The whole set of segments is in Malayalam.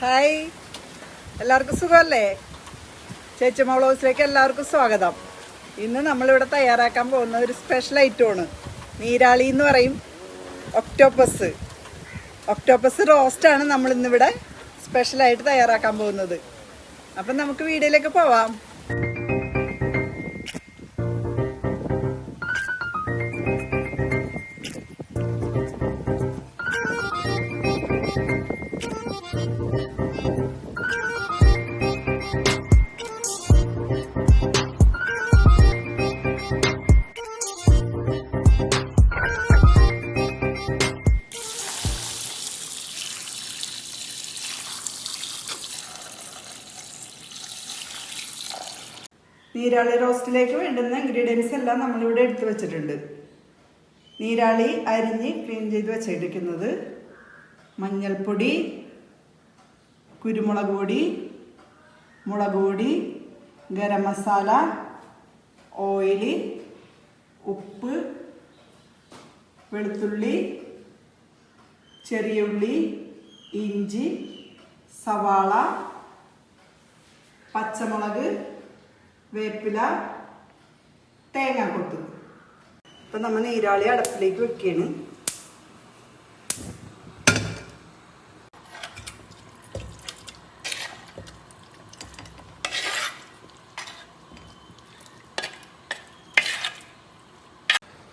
ഹായ്. എല്ലാവർക്കും സുഖമല്ലേ? ചേച്ചമ്മ ബ്ലൗസിലേക്ക് എല്ലാവർക്കും സ്വാഗതം. ഇന്ന് നമ്മളിവിടെ തയ്യാറാക്കാൻ പോകുന്ന ഒരു സ്പെഷ്യൽ ഐറ്റമാണ് നീരാളി എന്ന് പറയും. ഒക്ടോപ്പസ് ഒക്ടോപ്പസ് റോസ്റ്റാണ് നമ്മൾ ഇന്നിവിടെ സ്പെഷ്യലായിട്ട് തയ്യാറാക്കാൻ പോകുന്നത്. അപ്പം നമുക്ക് വീഡിയോയിലേക്ക് പോവാം. നീരാളി റോസ്റ്റിലേക്ക് വേണ്ടുന്ന ഇൻഗ്രീഡിയൻസ് എല്ലാം നമ്മളിവിടെ എടുത്തു വെച്ചിട്ടുണ്ട്. നീരാളി അരിഞ്ഞ് ക്ലീൻ ചെയ്ത് വെച്ചിരിക്കുന്നത് മഞ്ഞൾപ്പൊടി കുരുമുളക് പൊടി മുളക് പൊടി ഗരം മസാല ഓയിൽ ഉപ്പ് വെളുത്തുള്ളി ചെറിയ ഉള്ളി ഇഞ്ചി സവാള പച്ചമുളക് വേപ്പില തേങ്ങ കൊത്തു. അപ്പം നമ്മൾ നീരാളി അടപ്പിലേക്ക് വെക്കുകയാണ്.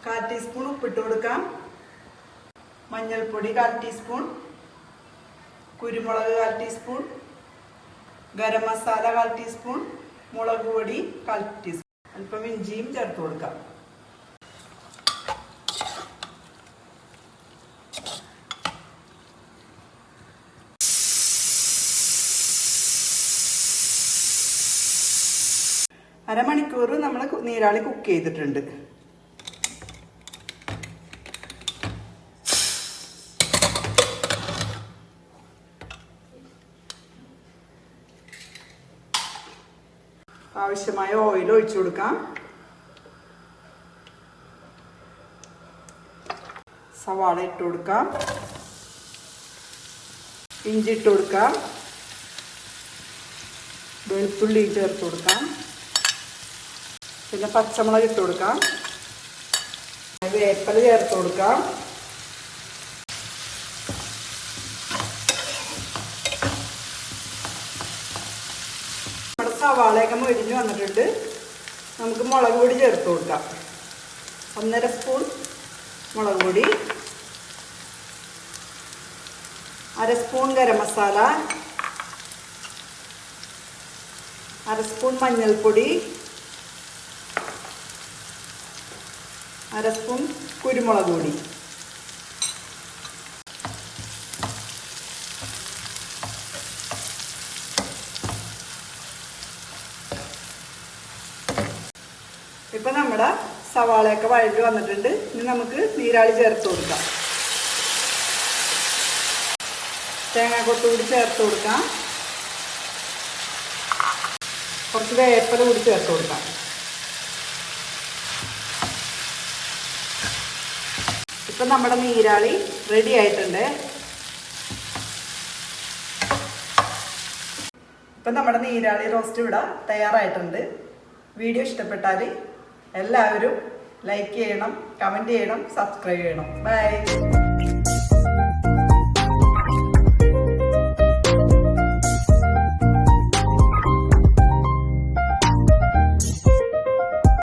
കാൽ ടീസ്പൂൺ ഉപ്പിട്ട് കൊടുക്കാം. മഞ്ഞൾപ്പൊടി കാൽ ടീസ്പൂൺ. കുരുമുളക് കാൽ ടീസ്പൂൺ. ഗരം മസാല കാൽ ടീസ്പൂൺ. മുളക് പൊടി കാൽ ടീസ്പൂൺ അല്പം ഇഞ്ചിയും ചേർത്ത് കൊടുക്കാം. അരമണിക്കൂർ നമ്മൾ നീരാളി കുക്ക് ചെയ്തിട്ടുണ്ട്. ആവശ്യമായ ഓയിൽ ഒഴിച്ചു കൊടുക്കാം. സവാള ഇട്ട് കൊടുക്കാം. ഇഞ്ചി ഇട്ട് കൊടുക്കാം. വെളുത്തുള്ളി ചേർത്ത് കൊടുക്കാം. പിന്നെ പച്ചമുളക് ഇട്ട് കൊടുക്കാം. വേപ്പല ചേർത്ത് കൊടുക്കാം. സവാളയൊക്കെ മൊരിഞ്ഞ് വന്നിട്ടുണ്ട്. നമുക്ക് മുളക് പൊടി ചേർത്ത് കൊടുക്കാം. ഒന്നര സ്പൂൺ മുളക് പൊടി. അര സ്പൂൺ ഗരം മസാല. അര സ്പൂൺ മഞ്ഞൾപ്പൊടി. അര സ്പൂൺ കുരുമുളക് പൊടി. ഇപ്പൊ നമ്മുടെ സവാളയൊക്കെ വഴറ്റി വന്നിട്ടുണ്ട്. ഇനി നമുക്ക് നീരാളി ചേർത്ത് കൊടുക്കാം. തേങ്ങാക്കൊത്ത് കൂടി ചേർത്ത് കൊടുക്കാം. കുറച്ച് വേപ്പല കൂടി ചേർത്ത് കൊടുക്കാം. ഇപ്പൊ നമ്മുടെ നീരാളി റെഡി ആയിട്ടുണ്ട്. ഇപ്പൊ നമ്മുടെ നീരാളി റോസ്റ്റ് ഇവിടെ തയ്യാറായിട്ടുണ്ട്. വീഡിയോ ഇഷ്ടപ്പെട്ടാൽ എല്ലാവരും ലൈക്ക് ചെയ്യണം കമന്റ് ചെയ്യണം സബ്സ്ക്രൈബ് ചെയ്യണം. ബൈ